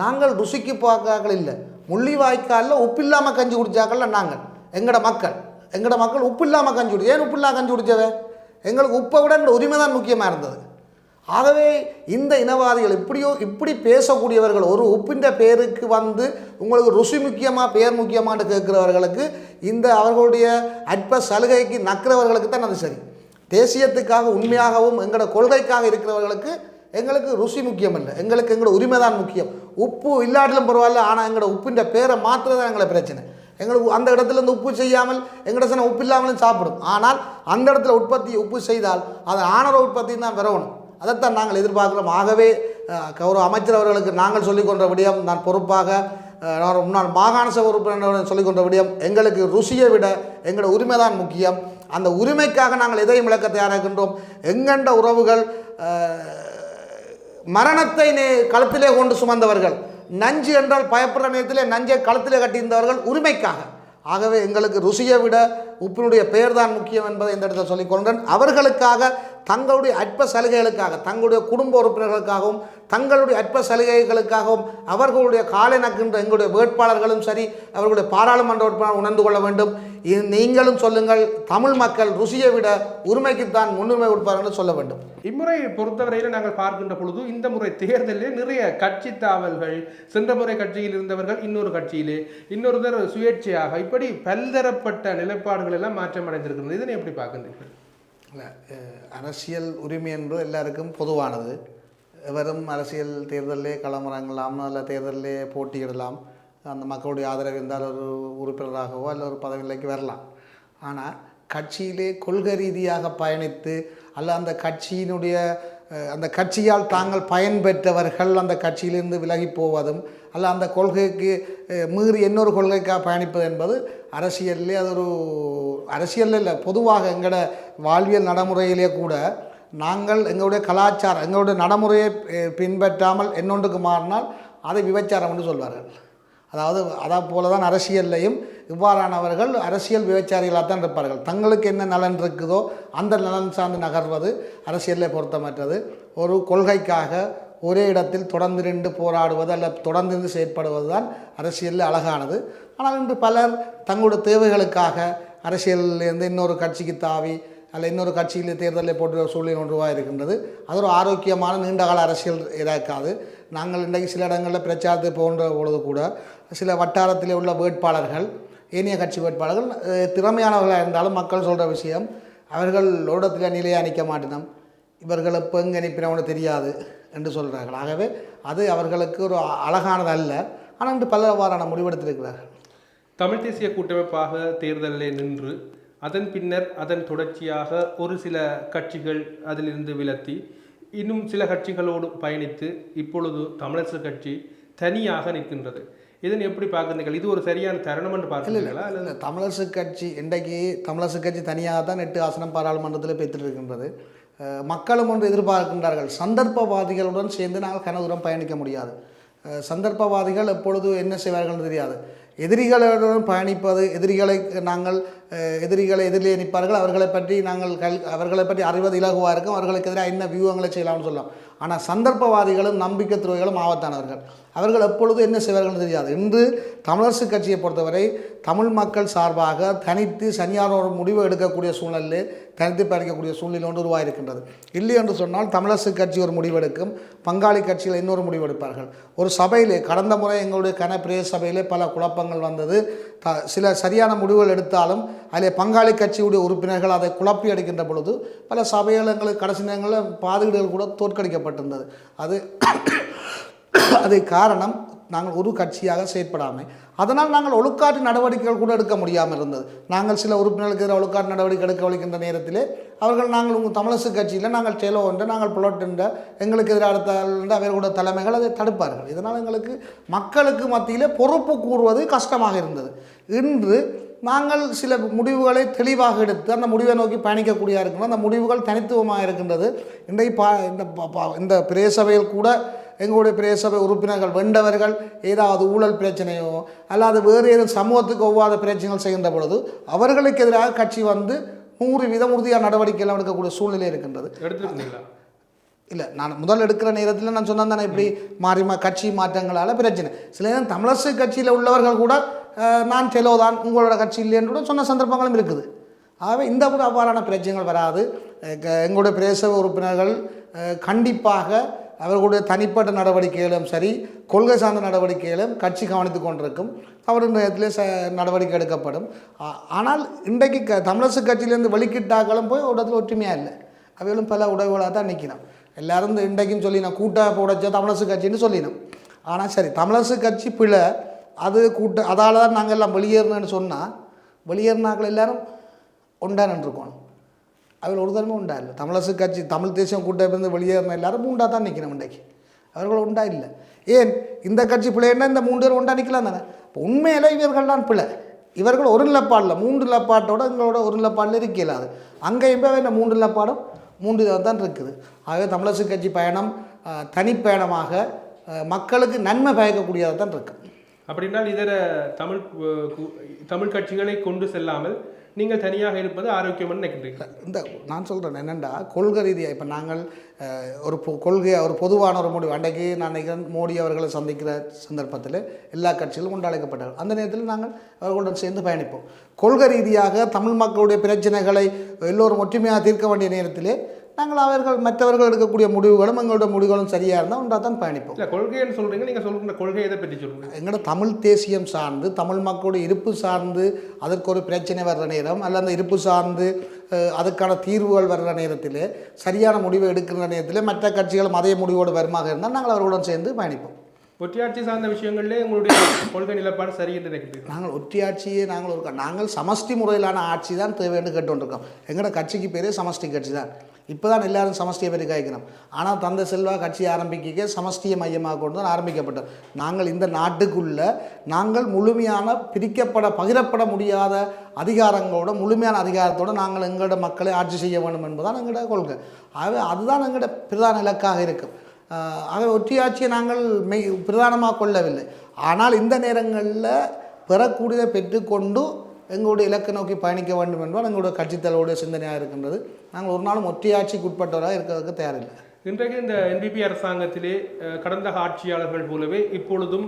நாங்கள் ருசிக்கு பார்க்காக்கள் இல்லை. முள்ளி வாய்க்காலில் உப்பு இல்லாமல் கஞ்சி குடிச்சாக்கள்ல நாங்கள். எங்களோட மக்கள். எங்களோட மக்கள் உப்பு இல்லாமல் கஞ்சி குடி ஏன் உப்பு இல்லாமல் கஞ்சி குடிச்சவ? எங்களுக்கு உப்பை விட எங்களோட உரிமை தான் முக்கியமாக இருந்தது. ஆகவே இந்த இனவாதிகள் இப்படியோ இப்படி பேசக்கூடியவர்கள் ஒரு உப்பின்ற பேருக்கு வந்து உங்களுக்கு ருசி முக்கியமாக பேர் முக்கியமான்னு கேட்குறவர்களுக்கு இந்த அவர்களுடைய அற்ப சலுகைக்கு நக்கிறவர்களுக்கு தான் அது சரி. தேசியத்துக்காக உண்மையாகவும் எங்களோட கொள்கைக்காக இருக்கிறவர்களுக்கு எங்களுக்கு ருசி முக்கியம் இல்லை எங்களுக்கு எங்களோட உரிமை தான் முக்கியம். உப்பு இல்லாட்டிலும் பரவாயில்ல ஆனால் எங்களோட உப்பின்ற பேரை மாற்றுறது தான் எங்களை பிரச்சனை. எங்களுக்கு அந்த இடத்துல இருந்து உப்பு செய்யாமல் எங்களோட சொன்ன உப்பு இல்லாமலும் சாப்பிடும். ஆனால் அந்த இடத்துல உற்பத்தி உப்பு செய்தால் அதை ஆணவ உற்பத்தி தான் வரணும் அதைத்தான் நாங்கள் எதிர்பார்க்குறோம். ஆகவே கௌரவ அமைச்சர் அவர்களுக்கு நாங்கள் சொல்லிக்கொண்ட விடயம் நான் பொறுப்பாக நான் முன்னாள் மாகாண சபை உறுப்பினர் சொல்லிக் கொண்ட விடயம் எங்களுக்கு ருசியை விட எங்களோட உரிமை தான் முக்கியம். அந்த உரிமைக்காக நாங்கள் எதையும் இழக்க தயாராகின்றோம். எங்கண்ட உறவுகள் மரணத்தை களத்திலே கொண்டு சுமந்தவர்கள் நஞ்சு என்றால் பயப்படுற நேரத்திலே நஞ்சை களத்திலே கட்டியிருந்தவர்கள் உரிமைக்காக. ஆகவே எங்களுக்கு ருசியை விட உப்பினுடைய பெயர் தான் முக்கியம் என்பதை இந்த இடத்தில் சொல்லிக் கொள்கிறேன். அவர்களுக்காக தங்களுடைய அற்ப சலுகைகளுக்காக தங்களுடைய குடும்ப உறுப்பினர்களுக்காகவும் தங்களுடைய அற்ப சலுகைகளுக்காகவும் அவர்களுடைய காலை நக்கின்ற எங்களுடைய வேட்பாளர்களும் சரி அவர்களுடைய பாராளுமன்ற உறுப்பினர் உணர்ந்து கொள்ள வேண்டும். நீங்களும் சொல்லுங்கள் தமிழ் மக்கள் ருசியை விட உரிமைக்குத்தான் முன்னுரிமை கொடுப்பார்கள் சொல்ல வேண்டும். இம்முறை பொறுத்தவரையில் நாங்கள் பார்க்கின்ற பொழுது இந்த முறை தேர்தலில் நிறைய கட்சி தாவல்கள் சென்ற முறை கட்சியில் இருந்தவர்கள் இன்னொரு கட்சியிலே இன்னொருத்தர் சுயேட்சையாக இப்படி பல்தரப்பட்ட நிலைப்பாடுகள் எல்லாம் மாற்றம் அடைந்திருக்கிறது. இதனை எப்படி பார்க்கின்றீர்கள்? இல்லை அரசியல் உரிமை என்பது எல்லாருக்கும் பொதுவானது. வெறும் அரசியல் தேர்தலிலே களமிறங்கலாம் அல்ல தேர்தலிலே போட்டியிடலாம். அந்த மக்களுடைய ஆதரவு இருந்தால் ஒரு உறுப்பினராகவோ அல்ல ஒரு பதவிநிலைக்கு வரலாம். ஆனால் கட்சியிலே கொள்கை ரீதியாக பயணித்து அல்ல அந்த கட்சியினுடைய அந்த கட்சியால் தாங்கள் பயன்பெற்றவர்கள் அந்த கட்சியிலிருந்து விலகி போவதும் அல்ல அந்த கொள்கைக்கு மீறி இன்னொரு கொள்கைக்காக பயணிப்பது என்பது அரசியல்லே அது ஒரு அரசியல் இல்லை பொதுவாக எங்களோட வாழ்வியல் நடைமுறையிலே கூட நாங்கள் எங்களுடைய கலாச்சாரம் எங்களுடைய நடைமுறையை பின்பற்றாமல் என்னொன்றுக்கு மாறினால் அதை விபச்சாரம் என்று சொல்வார்கள். அதாவது அதை போல தான் அரசியல்லையும் இவ்வாறானவர்கள் அரசியல் விபச்சாரிகளாக தான் இருப்பார்கள். தங்களுக்கு என்ன நலன் இருக்குதோ அந்த நலன் சார்ந்து நகர்வது அரசியலை பொருத்தமற்றது ஒரு கொள்கைக்காக ஒரே இடத்தில் தொடர்ந்து நின்று போராடுவது அல்ல தொடர்ந்து நின்று செயற்படுவது தான் அரசியலில் அழகானது. ஆனால் இன்று பலர் தங்களுடைய தேவைகளுக்காக அரசியலிருந்து இன்னொரு கட்சிக்கு தாவி அல்ல இன்னொரு கட்சியில் தேர்தலில் போட்டு சூழ்நிலை ஒன்றுவாக இருக்கின்றது அது ஒரு ஆரோக்கியமான நீண்டகால அரசியல் இதாக்காது. நாங்கள் இன்றைக்கு சில இடங்களில் பிரச்சாரத்தை போன்ற பொழுது கூட சில வட்டாரத்தில் உள்ள வேட்பாளர்கள் ஏனைய கட்சி வேட்பாளர்கள் திறமையானவர்களாக இருந்தாலும் மக்கள் சொல்கிற விஷயம் அவர்கள் ஓடத்தில் நிலையாக நிற்க மாட்டினோம் இவர்கள் எப்போ எங்கே அனுப்பினவனு தெரியாது என்று சொல்கிறார்கள் ஆகவே அது அவர்களுக்கு ஒரு அழகானது அல்ல ஆனால் இன்று பலவாறான முடிவெடுத்திருக்கிறார்கள். தமிழ் தேசிய கூட்டமைப்பாக தேர்தலில் நின்று அதன் பின்னர் அதன் தொடர்ச்சியாக ஒரு சில கட்சிகள் அதிலிருந்து விலத்தி இன்னும் சில கட்சிகளோடு பயணித்து இப்பொழுது தமிழரசு கட்சி தனியாக நிற்கின்றது. இதனை எப்படி பார்க்குறீர்கள்? இது ஒரு சரியான தருணம் என்று பார்க்கிறீர்களா? அல்லது இல்லை தமிழரசு கட்சி இன்றைக்கு தமிழரசு கட்சி தனியாக தான் எட்டு ஆசனம் பாராளுமன்றத்தில் பெற்றுட்டு இருக்கின்றது. மக்களும் ஒன்று எதிர்பார்க்கின்றார்கள். சந்தர்ப்பவாதிகளுடன் சேர்ந்து நாங்கள் கனதூரம் பயணிக்க முடியாது. சந்தர்ப்பவாதிகள் எப்பொழுது என்ன செய்வார்கள் தெரியாது. எதிரிகளுடன் பயணிப்பது எதிரிகளை நாங்கள் எதிரிகளை எதிரிலே நிற்பார்கள். அவர்களை பற்றி நாங்கள் கல் அவர்களை பற்றி அறிவது இலகுவாக இருக்கும். அவர்களுக்கு எதிராக என்ன வியூகங்களை செய்யலாம்னு சொல்லலாம். ஆனால் சந்தர்ப்பவாதிகளும் நம்பிக்கை துறைகளும் ஆபத்தானவர்கள். அவர்கள் எப்பொழுது என்ன செய்வார்கள் தெரியாது. இன்று தமிழரசு கட்சியை பொறுத்தவரை தமிழ் மக்கள் சார்பாக தனித்து சனியாரோட முடிவு எடுக்கக்கூடிய சூழ்நிலையில் தனித்து பயணிக்கக்கூடிய சூழ்நிலை ஒன்று உருவாயிருக்கின்றது. இல்லை என்று சொன்னால் தமிழரசு கட்சி ஒரு முடிவெடுக்கும் பங்காளி கட்சியில் இன்னொரு முடிவெடுப்பார்கள். ஒரு சபையிலே கடந்த முறை எங்களுடைய கன பிரதேச சபையிலே பல குழப்பங்கள் வந்தது. த சில சரியான முடிவுகள் எடுத்தாலும் அதில் பங்காளி கட்சியுடைய உறுப்பினர்கள் அதை குழப்பி அடிக்கின்ற பொழுது பல சபைகள் எங்களுக்கு கடைசி நேரங்களில் பாதுகாடுகள் கூட தோற்கடிக்கப்பட்டிருந்தது. அது அது காரணம் நாங்கள் ஒரு கட்சியாக செயற்படாமல் அதனால் நாங்கள் ஒழுக்காட்டு நடவடிக்கைகள் கூட எடுக்க முடியாமல் இருந்தது. நாங்கள் சில உறுப்பினர்களுக்கு எதிராக ஒழுக்காட்டு நடவடிக்கை எடுக்க வைக்கின்ற நேரத்தில் அவர்கள் நாங்கள் உங்கள் தமிழசு கட்சியில் நாங்கள் டெலோ என்ற நாங்கள் புலட் என்ற எங்களுக்கு எதிராக அடுத்த அவர்களுடைய தலைமைகள் அதை தடுப்பார்கள். இதனால் எங்களுக்கு மக்களுக்கு மத்தியில் பொறுப்பு கூறுவது கஷ்டமாக இருந்தது. இன்று நாங்கள் சில முடிவுகளை தெளிவாக எடுத்து அந்த முடிவை நோக்கி பயணிக்கக்கூடிய இருக்கணும் அந்த முடிவுகள் தனித்துவமாக இருக்கின்றது. இன்றைக்கு பா இந்த பா- இந்த பிரேசபையில் கூட எங்களுடைய பிரேசபை உறுப்பினர்கள் வெண்டவர்கள் ஏதாவது ஊழல் பிரச்சனையோ அல்லாது வேறு ஏதும் சமூகத்துக்கு ஒவ்வாத பிரச்சனைகள் செய்கின்ற பொழுது அவர்களுக்கு எதிராக கட்சி வந்து நூறு வீதம் உறுதியான நடவடிக்கைகள் எடுக்கக்கூடிய சூழ்நிலை இருக்கின்றது. எடுத்துருக்கீங்களா? இல்லை நான் முதல் எடுக்கிற நேரத்தில் நான் சொன்னேன் தானே இப்படி மாறி மா கட்சி மாற்றங்களால் பிரச்சனை. சில நேரம் தமிழரசு கட்சியில் உள்ளவர்கள் கூட நான் டெலோ தான் உங்களோட கட்சி இல்லைன்னு கூட சொன்ன சந்தர்ப்பங்களும் இருக்குது. ஆகவே இந்த ஒரு அவ்வாறான பிரச்சனைகள் வராது. எங்களுடைய பிரேச உறுப்பினர்கள் கண்டிப்பாக அவர்களுடைய தனிப்பட்ட நடவடிக்கைகளும் சரி கொள்கை சார்ந்த நடவடிக்கைகளும் கட்சி கவனித்து கொண்டிருக்கும். அவருடைய நேரத்தில் ச நடவடிக்கை எடுக்கப்படும். ஆனால் இன்றைக்கு க தமிழரசு கட்சியிலேருந்து வெளிக்கிட்டாக்களும் போய் ஒரு இடத்துல ஒற்றுமையாக இல்லை. அவைகளும் பல உடைவுகளாக தான் நிற்கணும் எல்லாரும் இந்த இன்றைக்கும் சொல்லினோம் கூட்டாக போடச்ச தமிழரசு கட்சின்னு சொல்லினோம். ஆனால் சரி தமிழரசு கட்சி பிழை. அது கூட்ட அதால் தான் நாங்கள் எல்லாம் வெளியேறணும்னு சொன்னால் வெளியேறினாக்கள் எல்லாரும் ஒன்றா நின்றுக்கணும். அவர்கள் ஒரு தன்மை உண்டா இல்லை? தமிழரசு கட்சி தமிழ் தேசியம் கூட்டத்திலிருந்து வெளியேறின எல்லாரும் உண்டா தான் நிற்கணும் இன்றைக்கு. அவர்கள் உண்டா இல்லை? ஏன்? இந்த கட்சி பிள்ளைன்னா இந்த மூன்று பேர் உண்டா நிற்கலாம் தானே? இப்போ உண்மையில இவர்கள் தான் பிள்ளை இவர்கள் ஒரு நிலப்பாடில் மூன்று நிலப்பாட்டோட எங்களோட ஒரு நிலப்பாடில் இருக்க இயலாது அங்கேயும் போய் இந்த மூன்று நிலப்பாடும் மூன்று இதாக தான் இருக்குது. ஆகவே தமிழரசு கட்சி பயணம் தனிப்பயணமாக மக்களுக்கு நன்மை பயக்கக்கூடியதாக தான் இருக்குது அப்படின்னால் இதர தமிழ் தமிழ் கட்சிகளை கொண்டு செல்லாமல் நீங்கள் தனியாக இருப்பது ஆரோக்கியம்னு நினைக்கின்றீர்கள். இந்த நான் சொல்கிறேன் என்னென்னா கொள்கை ரீதியாக இப்போ நாங்கள் ஒரு பொ- கொள்கை ஒரு பொதுவான ஒரு முடிவு அன்றைக்கு நான் நினைக்கிறேன் மோடி அவர்களை சந்திக்கிற சந்தர்ப்பத்தில் எல்லா கட்சிகளும் கொண்டாடப்பட்டார்கள் அந்த நேரத்தில் நாங்கள் அவர்களுடன் சேர்ந்து பயணிப்போம். கொள்கை ரீதியாக தமிழ் மக்களுடைய பிரச்சனைகளை எல்லோரும் ஒற்றுமையாக தீர்க்க வேண்டிய நேரத்திலே நாங்கள் அவர்கள் மற்றவர்கள் எடுக்கக்கூடிய முடிவுகளும் எங்களுடைய முடிவுகளும் சரியாக இருந்தால் ஒன்றாக தான் பயணிப்போம். இல்லை கொள்கைன்னு சொல்றீங்க நீங்க சொல்ற கொள்கை எதை பற்றி சொல்றீங்க? எங்களோட தமிழ் தேசியம் சார்ந்து தமிழ் மக்களுடைய இருப்பு சார்ந்து அதற்கு ஒரு பிரச்சனை வர்ற நேரம் அல்ல அந்த இருப்பு சார்ந்து அதுக்கான தீர்வுகள் வர்ற நேரத்தில் சரியான முடிவை எடுக்கிற நேரத்தில் மற்ற கட்சிகளும் அதே முடிவோடு வருமாக இருந்தால் நாங்கள் அவர்களுடன் சேர்ந்து பயணிப்போம். ஒற்றையாட்சி சார்ந்த விஷயங்களிலே உங்களுடைய கொள்கை நிலப்பாடு சரி என்று நாங்கள் ஒற்றையாட்சியே நாங்கள் ஒரு நாங்கள் சமஷ்டி முறையிலான ஆட்சி தான் தேவைன்னு கேட்டுக்கொண்டிருக்கோம். எங்களோட கட்சிக்கு பேரே சமஷ்டி கட்சி தான். இப்போ தான் எல்லாரும் சமஷ்டியை பற்றி காய்க்கணும் ஆனால் தந்தை செல்வா கட்சி ஆரம்பிக்க சமஷ்டியை மையமாக கொண்டு தான் ஆரம்பிக்கப்பட்டோம் நாங்கள் இந்த நாட்டுக்குள்ள நாங்கள் முழுமையான பிரிக்கப்பட பகிரப்பட முடியாத அதிகாரங்களோட முழுமையான அதிகாரத்தோடு நாங்கள் எங்களோட மக்களை ஆட்சி செய்ய வேண்டும் என்பதுதான் எங்களோட கொள்கை. ஆகவே அதுதான் எங்களோட பிரதான இலக்காக இருக்கும் ஆகவே ஒற்றியாட்சியை நாங்கள் மெய் பிரதானமாக கொள்ளவில்லை. ஆனால் இந்த நேரங்களில் பெறக்கூடியதை பெற்றுக்கொண்டு எங்களுடைய இலக்கை நோக்கி பயணிக்க வேண்டும் என்றால் எங்களுடைய கட்சித்தலைவருடைய சிந்தனையாக இருக்கின்றது. நாங்கள் ஒரு நாளும் ஒற்றையாட்சி உட்பட்டவராக இருக்கிறதுக்கு தயாரில்லை. இன்றைக்கு இந்த என்பிபி அரசாங்கத்திலே கடந்த ஆட்சியாளர்கள் போலவே இப்பொழுதும்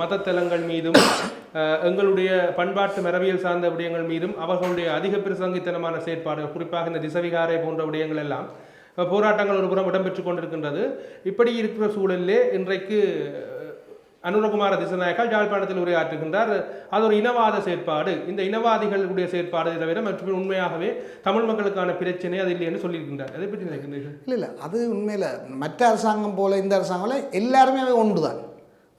மதத்தலங்கள் மீதும் எங்களுடைய பண்பாட்டு மரபியல் சார்ந்த விடயங்கள் மீதும் அவர்களுடைய அதிக பிரசங்கித்தனமான செயற்பாடுகள் குறிப்பாக இந்த திசவிகாரை போன்ற விடயங்கள் எல்லாம் போராட்டங்கள் ஒரு புறம் இடம்பெற்றுக் கொண்டிருக்கின்றது. இப்படி இருக்கிற சூழலிலே இன்றைக்கு அனுரகுமார திசநாயக்கால் யாழ்ப்பாணத்தில் உரையாற்றுகின்றார். அது ஒரு இனவாத செயற்பாடு. இந்த இனவாதிகளுடைய செயற்பாடு தவிர மற்றும் உண்மையாகவே தமிழ் மக்களுக்கான பிரச்சனை அது இல்லை என்று சொல்லியிருக்கின்றார். அதை பற்றி நினைக்கின்றீர்கள்? இல்லை இல்லை. அது உண்மையில் மற்ற அரசாங்கம் போல இந்த அரசாங்கம்ல எல்லாருமே அவை ஒன்று தான்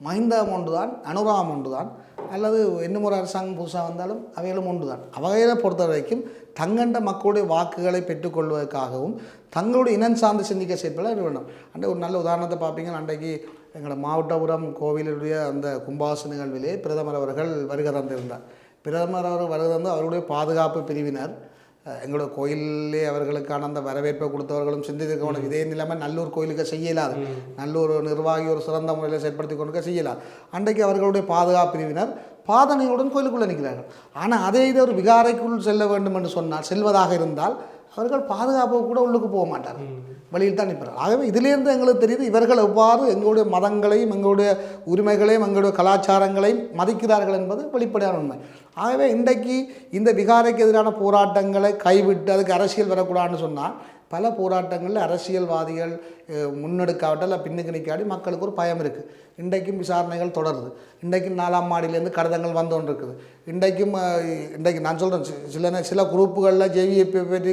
மஹிந்தம் ஒன்று தான் அனுராகம் ஒன்று தான் அல்லது இன்னும் ஒரு அரசாங்கம் புதுசாக வந்தாலும் அவைகளும் ஒன்று தான் அவைகளை பொறுத்த வரைக்கும் தங்கண்ட மக்களுடைய வாக்குகளை பெற்றுக்கொள்வதற்காகவும் தங்களுடைய இனம் சார்ந்து சிந்திக்க செயற்பட வேண்டும். அண்டை ஒரு நல்ல உதாரணத்தை பார்ப்பீங்க. அன்றைக்கு எங்களோட மாவட்டபுரம் கோவிலுடைய அந்த கும்பாசு நிகழ்விலே பிரதமர் அவர்கள் வருகை தந்திருந்தார். பிரதமர் அவர் வருகை தந்து அவருடைய பாதுகாப்பு பிரிவினர் எங்களோட கோயிலே அவர்களுக்கான அந்த வரவேற்பை கொடுத்தவர்களும் சிந்தித்திருக்க வேண்டும் இதே நிலைமை நல்லூர் கோயிலுக்கு செய்யலாது. நல்லூர் நிர்வாகி ஒரு சிறந்த முறையில் செயற்படுத்தி கொண்டு செய்யலாம் அன்றைக்கு அவர்களுடைய பாதுகாப்பு பிரிவினர் பாதனையுடன் கோயிலுக்குள்ளே நிற்கிறார்கள். ஆனால் அதே இது ஒரு விகாரைக்குள் செல்ல வேண்டும் என்று சொன்னால் செல்வதாக இருந்தால் அவர்கள் பாதுகாப்பு கூட உள்ளுக்கு போக மாட்டார்கள். வெளியில் தான் நிற்கிறார்கள். ஆகவே இதிலிருந்து எங்களுக்கு தெரியுது இவர்கள் எவ்வாறு எங்களுடைய மதங்களையும் எங்களுடைய உரிமைகளையும் எங்களுடைய கலாச்சாரங்களையும் மதிக்கிறார்கள் என்பது வெளிப்படையான உண்மை. ஆகவே இன்றைக்கு இந்த விகாரைக்கு எதிரான போராட்டங்களை கைவிட்டு அதுக்கு அரசியல் வரக்கூடாதுன்னு சொன்னால் பல போராட்டங்களில் அரசியல்வாதிகள் முன்னெடுக்காவிட்டால் பின்னுக்கு நிற்காடி மக்களுக்கு ஒரு பயம் இருக்குது இன்றைக்கும் விசாரணைகள் தொடருது. இன்றைக்கும் நாலாம் மாடியிலேருந்து கடிதங்கள் வந்து கொண்டு இருக்குது இன்றைக்கும் இன்றைக்கு நான் சொல்கிறேன் சில சில குரூப்புகளில் ஜேவிஎப்பி பற்றி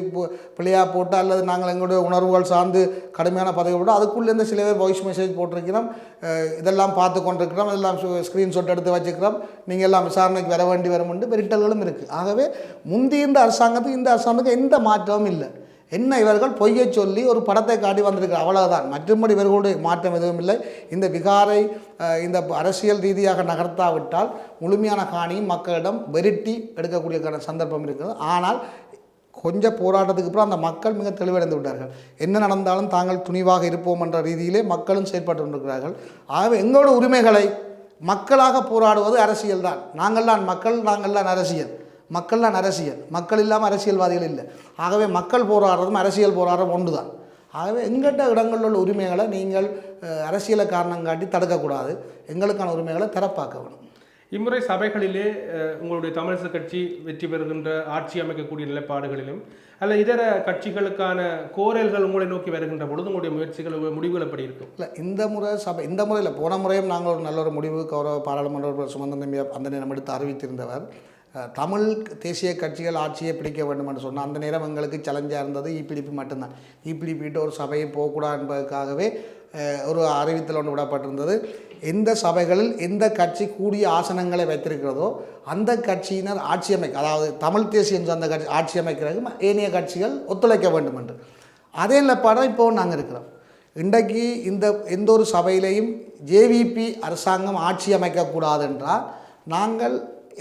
பிள்ளையாக போட்டு அல்லது நாங்கள் எங்களுடைய உணர்வுகள் சார்ந்து கடுமையான பதவி போட்டு அதுக்குள்ளேருந்து சில பேர் வாய்ஸ் மெசேஜ் போட்டிருக்கிறோம். இதெல்லாம் பார்த்து கொண்டிருக்கிறோம். இதெல்லாம் ஸ்க்ரீன்ஷாட் எடுத்து வச்சுக்கிறோம். நீங்கள் எல்லாம் விசாரணைக்கு வர வேண்டி வரும்னு மிரட்டல்களும் இருக்குது ஆகவே முந்தி இந்த அரசாங்கத்துக்கு இந்த அரசாங்கத்துக்கு எந்த மாற்றமும் இல்லை. என்ன இவர்கள் பொய்யை சொல்லி ஒரு படத்தை காட்டி வந்திருக்கிறார்? அவ்வளவுதான். மற்றும்படி இவர்களுடைய மாற்றம் எதுவும் இல்லை. இந்த விகாரை இந்த அரசியல் ரீதியாக நகர்த்தாவிட்டால் முழுமையான காணியும் மக்களிடம் வெரிட்டி எடுக்கக்கூடிய சந்தர்ப்பம் இருக்கிறது. ஆனால் கொஞ்சம் போராட்டத்துக்கு அப்புறம் அந்த மக்கள் மிக தெளிவடைந்து விட்டார்கள். என்ன நடந்தாலும் தாங்கள் துணிவாக இருப்போம் என்ற ரீதியிலே மக்களும் செயற்பட்டு கொண்டிருக்கிறார்கள். ஆகவே எங்களோட உரிமைகளை மக்களாக போராடுவது அரசியல் தான் நாங்கள்தான் மக்கள் நாங்கள்தான் அரசியல். மக்கள் தான் அரசியல். மக்கள் இல்லாமல் அரசியல்வாதிகள் இல்லை. ஆகவே மக்கள் போராடுறதும் அரசியல் போராடுறதும் ஒன்று தான் ஆகவே எங்கிட்ட இடங்களில் உள்ள உரிமைகளை நீங்கள் அரசியலை காரணம் காட்டி தடுக்கக்கூடாது. எங்களுக்கான உரிமைகளை திறப்பாக்க வேணும். இம்முறை சபைகளிலே உங்களுடைய தமிழிசை கட்சி வெற்றி பெறுகின்ற ஆட்சி அமைக்கக்கூடிய நிலைப்பாடுகளிலும் அல்ல இதர கட்சிகளுக்கான கோரல்கள் உங்களை நோக்கி வருகின்ற பொழுது உங்களுடைய முயற்சிகள் முடிவுகள் எப்படி இருக்கும்? இல்லை இந்த முறை சபை இந்த முறையில் போன முறையும் நாங்கள் ஒரு நல்ல ஒரு முடிவு கௌரவ பாராளுமன்ற சுமந்த நம்பி அந்த நேரம் எடுத்து அறிவித்திருந்தவர். தமிழ் தேசிய கட்சிகள் ஆட்சியை பிடிக்க வேண்டும் என்று சொன்னால் அந்த நேரம் எங்களுக்கு சேலஞ்சாக இருந்தது. இபிடிபி மட்டும்தான். இபிடிபிட்டு ஒரு சபையை போகக்கூடாது என்பதற்காகவே ஒரு அறிவித்தல் ஒன்று விடப்பட்டிருந்தது. எந்த சபைகளில் எந்த கட்சி கூடிய ஆசனங்களை வைத்திருக்கிறதோ அந்த கட்சியினர் ஆட்சி அமைக்க அதாவது தமிழ் தேசியம் சார்ந்த கட்சி ஆட்சி அமைக்கிறதுக்கு ஏனைய கட்சிகள் ஒத்துழைக்க வேண்டும் என்று. அதே நிலப்பாடாக இப்போ நாங்கள் இருக்கிறோம். இன்றைக்கு இந்த எந்த ஒரு சபையிலையும் ஜேவிபி அரசாங்கம் ஆட்சி அமைக்கக்கூடாது என்றால் நாங்கள்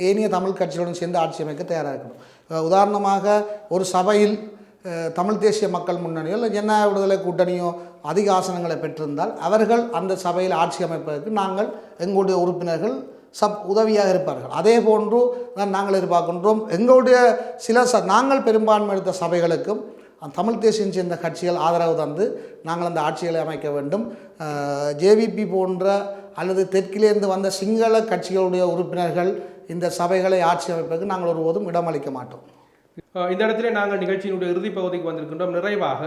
ஏனைய தமிழ் கட்சிகளுடன் சேர்ந்து ஆட்சி அமைக்க தயாராக இருக்கணும். உதாரணமாக ஒரு சபையில் தமிழ் தேசிய மக்கள் முன்னணியோ இல்லை ஜன விடுதலை கூட்டணியோ அதிக ஆசனங்களை பெற்றிருந்தால் அவர்கள் அந்த சபையில் ஆட்சி அமைப்பதற்கு நாங்கள் எங்களுடைய உறுப்பினர்கள் சப் உதவியாக இருப்பார்கள். அதே போன்று தான் நாங்கள் எதிர்பார்க்கின்றோம். எங்களுடைய சில ச நாங்கள் பெரும்பான்மை எடுத்த சபைகளுக்கும் தமிழ் தேசியம் சேர்ந்த கட்சிகள் ஆதரவு தந்து நாங்கள் அந்த ஆட்சிகளை அமைக்க வேண்டும். ஜேவிபி போன்ற அல்லது தெற்கிலேருந்து வந்த சிங்கள கட்சிகளுடைய உறுப்பினர்கள் இந்த சபைகளை ஆட்சி அமைப்பதற்கு நாங்கள் ஒருபோதும் இடமளிக்க மாட்டோம். இந்த இடத்துல நாங்கள் நிகழ்ச்சியினுடைய இறுதிப் பகுதிக்கு வந்திருக்கின்றோம். நிறைவாக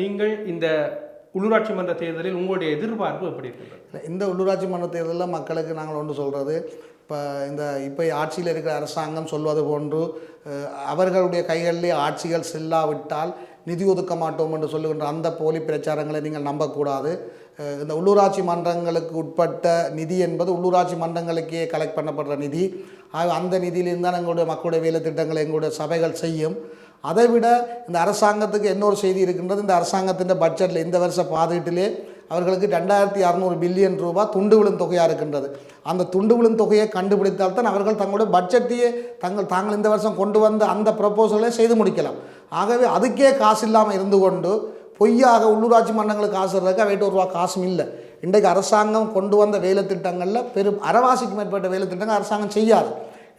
நீங்கள் இந்த உள்ளூராட்சி மன்ற தேர்தலில் உங்களுடைய எதிர்பார்ப்பு எப்படி இருக்கின்றது? இந்த உள்ளூராட்சி மன்ற தேர்தலில் மக்களுக்கு நாங்கள் ஒன்று சொல்கிறது இப்போ இந்த இப்போ ஆட்சியில் இருக்கிற அரசாங்கம் சொல்வது போன்று அவர்களுடைய கைகளிலே ஆட்சிகள் செல்லாவிட்டால் நிதி ஒதுக்க மாட்டோம் என்று சொல்லுகின்ற அந்த போலி பிரச்சாரங்களை நீங்கள் நம்பக்கூடாது. இந்த உள்ளூராட்சி மன்றங்களுக்கு உட்பட்ட நிதி என்பது உள்ளூராட்சி மன்றங்களுக்கே கலெக்ட் பண்ணப்படுற நிதி. ஆக அந்த நிதியிலிருந்து தான் எங்களுடைய மக்களுடைய வேலை திட்டங்களை எங்களுடைய சபைகள் செய்யும். அதை விட இந்த அரசாங்கத்துக்கு இன்னொரு செய்தி இருக்கின்றது. இந்த அரசாங்கத்தின் பட்ஜெட்டில் இந்த வருஷ பாதீட்டிலே அவர்களுக்கு ரெண்டாயிரத்தி அறநூறு பில்லியன் ரூபாய் துண்டு விழும் தொகையாக இருக்கின்றது. அந்த துண்டு விழும் தொகையை கண்டுபிடித்தால்தான் அவர்கள் தங்களுடைய பட்ஜெட்டையே தங்கள் தாங்கள் இந்த வருஷம் கொண்டு வந்த அந்த ப்ரப்போசலை செய்து முடிக்கலாம். ஆகவே அதுக்கே காசு இல்லாமல் இருந்து கொண்டு பொய்யாக உள்ளூராட்சி மன்றங்களுக்கு காசு இருக்கா வெயிட் ஒரு ரூபா காசும் இல்லை. இன்றைக்கு அரசாங்கம் கொண்டு வந்த வேலை திட்டங்களில் பெரும் அறவாசிக்கு மேற்பட்ட வேலை திட்டங்கள் அரசாங்கம் செய்யாது.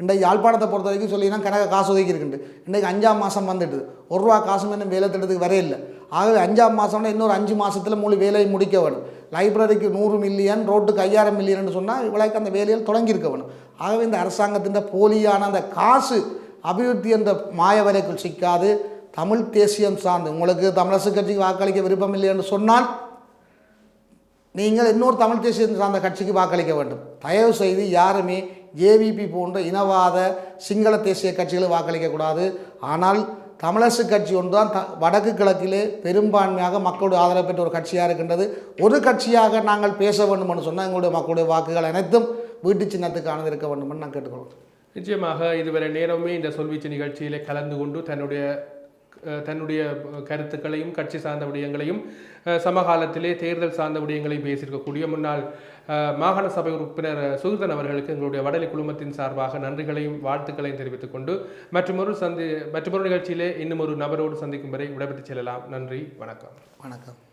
இன்றைக்கு யாழ்ப்பாணத்தை பொறுத்த வரைக்கும் சொல்லிங்கன்னா கணக்கு காசு ஒதுக்கி இருக்குண்டு இன்றைக்கு அஞ்சாம் மாதம் வந்துட்டு ஒரு ரூபா காசும் இன்னும் வேலை திட்டத்துக்கு வரையில்லை ஆகவே அஞ்சாம் மாதம்னா இன்னொரு அஞ்சு மாதத்தில் முழு வேலையை முடிக்க வேணும். லைப்ரரிக்கு நூறு மில்லியன் ரோட்டுக்கு ஐயாயிரம் மில்லியன் சொன்னால் இவ்வளோக்கு அந்த வேலையில் தொடங்கியிருக்க வேணும். ஆகவே இந்த அரசாங்கத்தின் போலியான அந்த காசு அபிவிருத்தி என்ற மாய வரைக்குள் சிக்காது. தமிழ் தேசியம் சார்ந்து உங்களுக்கு தமிழரசு கட்சிக்கு வாக்களிக்க விருப்பம் இல்லை என்று சொன்னால் நீங்கள் இன்னொரு தமிழ் தேசியம் சார்ந்த கட்சிக்கு வாக்களிக்க வேண்டும். தயவு செய்து யாருமே ஏவிபி போன்ற இனவாத சிங்கள தேசிய கட்சிகளுக்கு வாக்களிக்கக்கூடாது ஆனால் தமிழரசு கட்சி ஒன்று தான் த வடக்கு கிழக்கிலே பெரும்பான்மையாக மக்களுடைய ஆதரவு பெற்ற ஒரு கட்சியாக இருக்கின்றது. ஒரு கட்சியாக நாங்கள் பேச வேண்டும் என்று சொன்னால் எங்களுடைய மக்களுடைய வாக்குகள் அனைத்தும் வீட்டு சின்னத்துக்கானது இருக்க வேண்டும் என்று நான் கேட்டுக்கொள்கிறேன். நிச்சயமாக இதுவரை நேரமே இந்த சொல்வீச்சு நிகழ்ச்சியிலே கலந்து கொண்டு தன்னுடைய தன்னுடைய கருத்துக்களையும் கட்சி சார்ந்த விடயங்களையும் சமகாலத்திலே தேர்தல் சார்ந்த விடயங்களையும் பேசியிருக்கக்கூடிய முன்னாள் மாகாண சபை உறுப்பினர் சுகிர்தன் அவர்களுக்கு எங்களுடைய வடலி குழுமத்தின் சார்பாக நன்றிகளையும் வாழ்த்துக்களையும் தெரிவித்துக் கொண்டு மற்றொரு சந்தி மற்றொரு நிகழ்ச்சியிலே இன்னும் ஒரு நபரோடு சந்திக்கும் வரை விடைபெற்று செல்லலாம். நன்றி வணக்கம். வணக்கம்.